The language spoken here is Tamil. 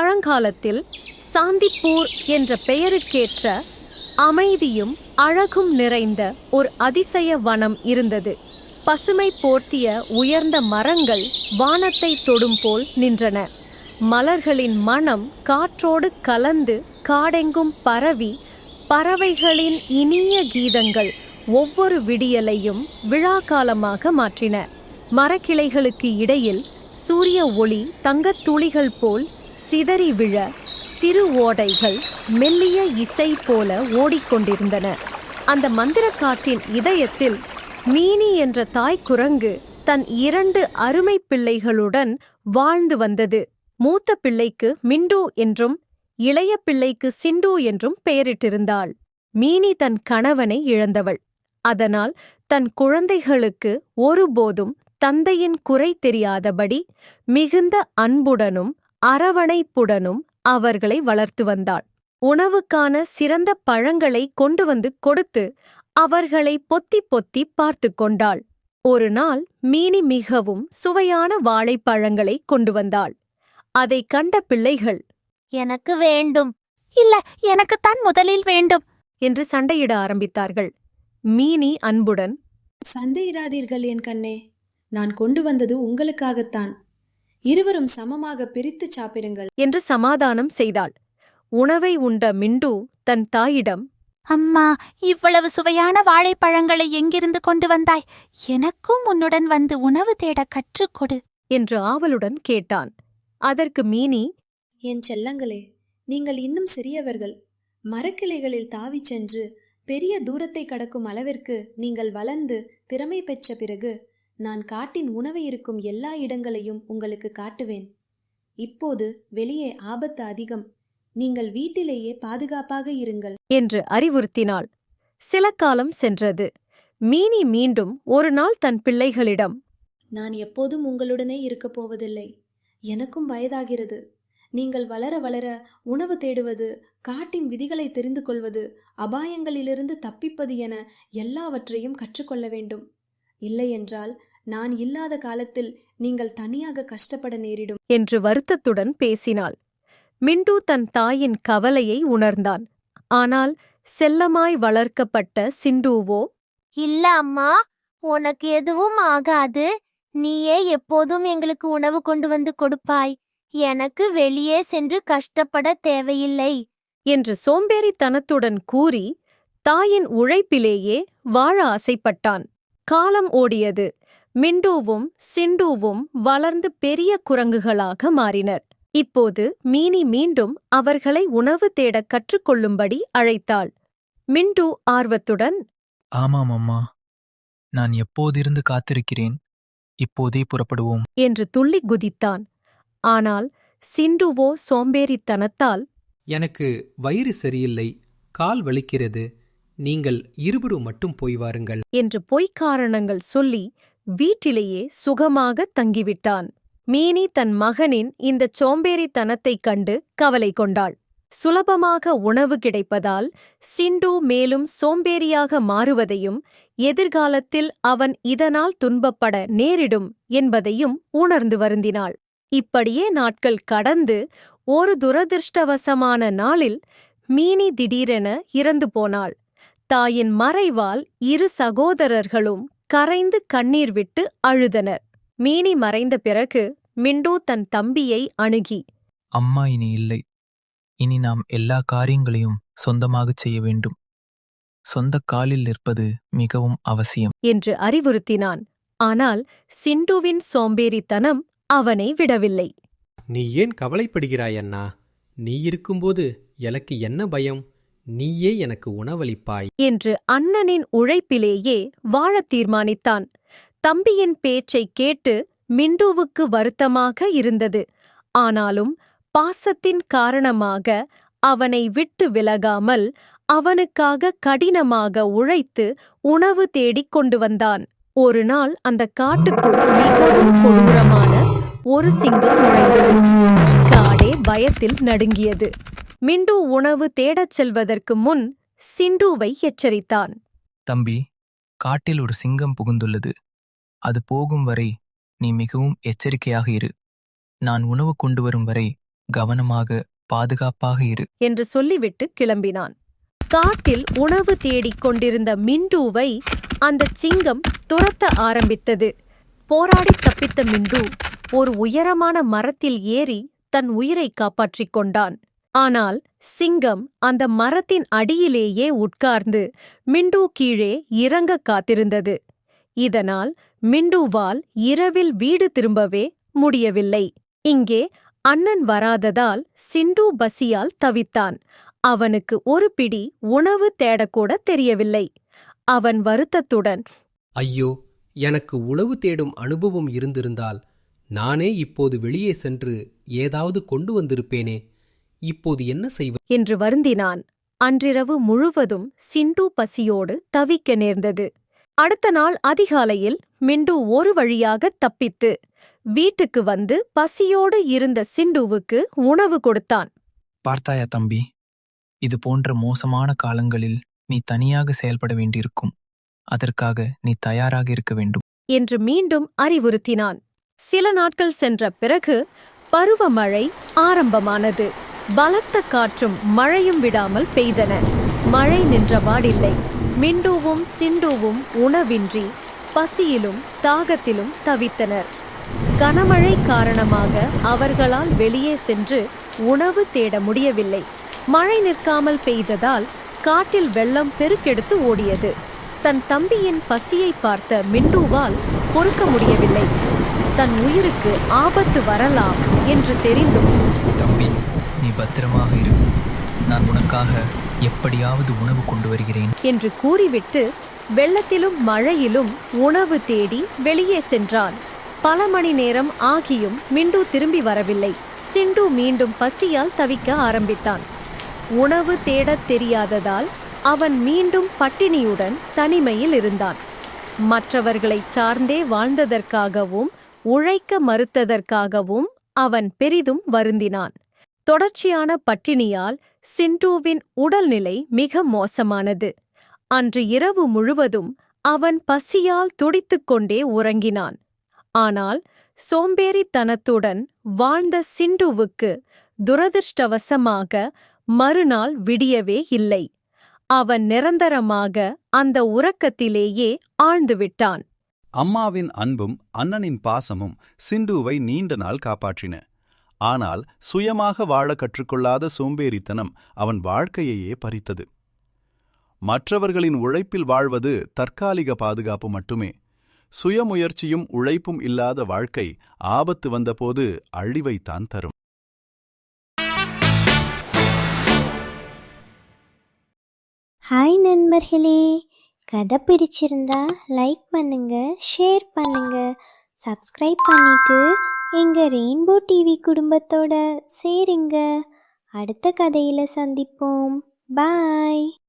பழங்காலத்தில் சாந்திப்பூர் என்ற பெயருக்கேற்ற அமைதியும் அழகும் நிறைந்த ஒரு அதிசய வனம் இருந்தது. பசுமை போர்த்திய உயர்ந்த மரங்கள் வானத்தை தொடும் போல் நின்றன. மலர்களின் மனம் காற்றோடு கலந்து காடெங்கும் பரவி பறவைகளின் இனிய கீதங்கள் ஒவ்வொரு விடியலையும் விழாக்காலமாக மாற்றின. மரக்கிளைகளுக்கு இடையில் சூரிய ஒளி தங்கத் துளிகள் போல் சிதறி விழ சிறு ஓடைகள் மெல்லிய இசை போல ஓடிக்கொண்டிருந்தன. அந்த மந்திரக்காட்டின் இதயத்தில் மீனி என்ற தாய் குரங்கு தன் இரண்டு அருமை பிள்ளைகளுடன் வாழ்ந்து வந்தது. மூத்த பிள்ளைக்கு மிண்டு என்றும் இளைய பிள்ளைக்கு சிண்டு என்றும் பெயரிட்டிருந்தாள். மீனி தன் கணவனை இழந்தவள். அதனால் தன் குழந்தைகளுக்கு ஒருபோதும் தந்தையின் குறை தெரியாதபடி மிகுந்த அன்புடனும் அரவணைப்புடனும் அவர்களை வளர்த்து வந்தாள். உணவுக்கான சிறந்த பழங்களை கொண்டு வந்து கொடுத்து அவர்களை பொத்தி பொத்தி பார்த்து கொண்டாள். ஒரு நாள் மீனி மிகவும் சுவையான வாழைப்பழங்களை கொண்டு வந்தாள். அதைக் கண்ட பிள்ளைகள் எனக்கு வேண்டும். இல்ல எனக்குத்தான் முதலில் வேண்டும். என்று சண்டையிட ஆரம்பித்தார்கள். மீனி அன்புடன் சண்டையிடாதீர்கள் என் கண்ணே. நான் கொண்டு வந்தது உங்களுக்காகத்தான். இருவரும் சமமாக பிரித்து சாப்பிடுங்கள். என்று சமாதானம் செய்தாள். உணவை உண்ட மிண்டு தன் தாயிடம் அம்மா இவ்வளவு சுவையான வாழைப்பழங்களை எங்கிருந்து கொண்டு வந்தாய்? எனக்கும் உன்னுடன் வந்து உணவு தேட கற்றுக்கொடு என்று ஆவலுடன் கேட்டான். அதற்கு மீனி என் செல்லங்களே நீங்கள் இன்னும் சிறியவர்கள். மரக்கிளைகளில் தாவிச் சென்று பெரிய தூரத்தை கடக்கும் அளவிற்கு நீங்கள் வளர்ந்து திறமை பெற்ற பிறகு நான் காட்டின் உணவு இருக்கும் எல்லா இடங்களையும் உங்களுக்கு காட்டுவேன். இப்போது வெளியே ஆபத்து அதிகம். நீங்கள் வீட்டிலேயே பாதுகாப்பாக இருங்கள். என்று அறிவுறுத்தினாள். சில காலம் சென்றது. மீனி மீண்டும் ஒரு நாள் தன் பிள்ளைகளிடம் நான் எப்போதும் உங்களுடனே இருக்கப் போவதில்லை. எனக்கும் வயதாகிறது. நீங்கள் வளர வளர உணவு தேடுவது காட்டின் விதிகளை தெரிந்து கொள்வது அபாயங்களிலிருந்து தப்பிப்பது என எல்லாவற்றையும் கற்றுக்கொள்ள வேண்டும். இல்லையென்றால் நான் இல்லாத காலத்தில் நீங்கள் தனியாக கஷ்டப்பட நேரிடும். என்று வருத்தத்துடன் பேசினாள். மிண்டு தன் தாயின் கவலையை உணர்ந்தான். ஆனால் செல்லமாய் வளர்க்கப்பட்ட சிண்டுவோ இல்ல அம்மா உனக்கு எதுவும் ஆகாது. நீயே எப்போதும் எங்களுக்கு உணவு கொண்டு வந்து கொடுப்பாய். எனக்கு வெளியே சென்று கஷ்டப்பட தேவையில்லை. என்று சோம்பேறித்தனத்துடன் கூறி தாயின் உழைப்பிலேயே வாழ ஆசைப்பட்டான். காலம் ஓடியது. மிண்டுவும் சிண்டுவும் வளர்ந்து பெரிய குரங்குகளாக மாறினர். இப்போது மீனி மீண்டும் அவர்களை உணவு தேடக் கற்றுக்கொள்ளும்படி அழைத்தாள். மிண்டு ஆர்வத்துடன் ஆமாம் அம்மா நான் எப்போதிருந்து காத்திருக்கிறேன் இப்போதே புறப்படுவோம். என்று துள்ளி குதித்தான். ஆனால் சிண்டுவோ சோம்பேறித்தனத்தால் எனக்கு வயிறு சரியில்லை கால் வலிக்கிறது நீங்கள் இருவரும் மட்டும் போய் வாருங்கள். என்று பொய்க் காரணங்கள் சொல்லி வீட்டிலேயே சுகமாக தங்கிவிட்டான். மீனி தன் மகனின் இந்த சோம்பேறித்தனத்தைக் கண்டு கவலை கொண்டாள். சுலபமாக உணவு கிடைப்பதால் சிண்டு மேலும் சோம்பேறியாக மாறுவதையும் எதிர்காலத்தில் அவன் இதனால் துன்பப்பட நேரிடும் என்பதையும் உணர்ந்து வருந்தினாள். இப்படியே நாட்கள் கடந்து ஒரு துரதிர்ஷ்டவசமான நாளில் மீனி திடீரென இறந்து போனாள். தாயின் மறைவால் இரு சகோதரர்களும் கரைந்து கண்ணீர் விட்டு அழுதனர். மீனி மறைந்த பிறகு மிண்டு தன் தம்பியை அணுகி அம்மா இனி இல்லை. இனி நாம் எல்லா காரியங்களையும் சொந்தமாகச் செய்ய வேண்டும். சொந்த காலில் நிற்பது மிகவும் அவசியம். என்று அறிவுறுத்தினான். ஆனால் சிண்டுவின் சோம்பேறித்தனம் அவனை விடவில்லை. நீ ஏன் கவலைப்படுகிறாய் அண்ணா? நீ இருக்கும்போது எனக்கு என்ன பயம்? நீயே எனக்கு உணவளிப்பாய். என்று அண்ணனின் உழைப்பிலேயே வாழத் தீர்மானித்தான். தம்பியின் பேச்சைக் கேட்டு மிண்டுவுக்கு வருத்தமாக இருந்தது. ஆனாலும் பாசத்தின் காரணமாக அவனை விட்டு விலகாமல் அவனுக்காக கடினமாக உழைத்து உணவு தேடிக் கொண்டு வந்தான். ஒரு நாள் அந்த காட்டுக்குள் மிகவும் கொடூரமான ஒரு சிங்கம் நுழைந்தது. காடே பயத்தில் நடுங்கியது. மிண்டு உணவு தேடச் செல்வதற்கு முன் சிண்டுவை எச்சரித்தான். தம்பி காட்டில் ஒரு சிங்கம் புகுந்துள்ளது. அது போகும் வரை நீ மிகவும் எச்சரிக்கையாக இரு. நான் உணவு கொண்டு வரும் வரை கவனமாக பாதுகாப்பாக இரு. என்று சொல்லிவிட்டு கிளம்பினான். காட்டில் உணவு தேடிக் கொண்டிருந்த மிண்டுவை அந்த சிங்கம் துரத்த ஆரம்பித்தது. போராடி தப்பித்த மிண்டு ஒரு உயரமான மரத்தில் ஏறி தன் உயிரை காப்பாற்றிக் கொண்டான். ஆனால் சிங்கம் அந்த மரத்தின் அடியிலேயே உட்கார்ந்து மிண்டு கீழே இறங்க காத்திருந்தது. இதனால் மிண்டுவால் இரவில் வீடு திரும்பவே முடியவில்லை. இங்கே அண்ணன் வராததால் சிண்டு பசியால் தவித்தான். அவனுக்கு ஒரு பிடி உணவு தேடக்கூட தெரியவில்லை. அவன் வருத்தத்துடன் ஐயோ எனக்கு உளவு தேடும் அனுபவம் இருந்திருந்தால் நானே இப்போது வெளியே சென்று ஏதாவது கொண்டு வந்திருப்பேனே. இப்போது என்ன செய்வது? என்று வருந்தினான். அன்றிரவு முழுவதும் சிண்டு பசியோடு தவிக்க நேர்ந்தது. அடுத்த நாள் அதிகாலையில் மிண்டு ஒரு வழியாக தப்பித்து வீட்டுக்கு வந்து பசியோடு இருந்த சிண்டுவுக்கு உணவு கொடுத்தான். பார்த்தாயா தம்பி இது போன்ற மோசமான காலங்களில் நீ தனியாக செயல்பட வேண்டியிருக்கும். அதற்காக நீ தயாராக இருக்க வேண்டும். என்று மீண்டும் அறிவுறுத்தினான். சில நாட்கள் சென்ற பிறகு பருவமழை ஆரம்பமானது. பலத்த காற்றும் மழையும் விடாமல் பெய்தன. மழை நின்றபாடில்லை மிண்டுவும் சிண்டுவும் உணவின்றி பசியிலும் தாகத்திலும் தவித்தனர். கனமழை காரணமாக அவர்களால் வெளியே சென்று உணவு தேட முடியவில்லை. மழை நிற்காமல் பெய்ததால் காட்டில் வெள்ளம் பெருக்கெடுத்து ஓடியது. தன் தம்பியின் பசியை பார்த்த மிண்டுவால் பொறுக்க முடியவில்லை. தன் உயிருக்கு ஆபத்து வரலாம் என்று தெரிந்தும் தம்பி நீ பத்திரமாக இரு. நான் உனக்காக எப்படியாவது உணவு கொண்டு வருகிறேன். என்று கூறிவிட்டு வெள்ளத்திலும் மழையிலும் உணவு தேடி வெளியே சென்றான். பல மணி நேரம் ஆகியும் மிண்டு திரும்பி வரவில்லை. சிண்டு மீண்டும் பசியால் தவிக்க ஆரம்பித்தான். உணவு தேடத் தெரியாததால் அவன் மீண்டும் பட்டினியுடன் தனிமையில் இருந்தான். மற்றவர்களைச் சார்ந்தே வாழ்ந்ததற்காகவும் உழைக்க மறுத்ததற்காகவும் அவன் பெரிதும் வருந்தினான். தொடர்ச்சியான பட்டினியால் சிண்டுவின் உடல்நிலை மிக மோசமானது. அன்று இரவு முழுவதும் அவன் பசியால் துடித்துக் கொண்டே உறங்கினான். ஆனால் சோம்பேறித்தனத்துடன் வாழ்ந்த சிண்டுவுக்கு துரதிர்ஷ்டவசமாக மறுநாள் விடியவே இல்லை. அவன் நிரந்தரமாக அந்த உறக்கத்திலேயே ஆழ்ந்துவிட்டான் அம்மாவின் அன்பும் அண்ணனின் பாசமும் சிண்டுவை நீண்ட நாள் காப்பாற்றின. ஆனால் சுயமாக வாழ கற்றுக்கொள்ளாத சோம்பேறித்தனம் அவன் வாழ்க்கையையே பறித்தது. மற்றவர்களின் உழைப்பில் வாழ்வது தற்காலிக பாதுகாப்பு மட்டுமே. சுயமுயற்சியும் உழைப்பும் இல்லாத வாழ்க்கை ஆபத்து வந்தபோது அழிவைத்தான் தரும். ஹாய் நண்பர்களே. கதை பிடிச்சிருந்தா லைக் பண்ணுங்க ஷேர் பண்ணுங்க சப்ஸ்கிரைப் பண்ணிட்டு எங்கள் ரெயின்போ டிவி குடும்பத்தோட சேருங்க. அடுத்த கதையில் சந்திப்போம். பாய்.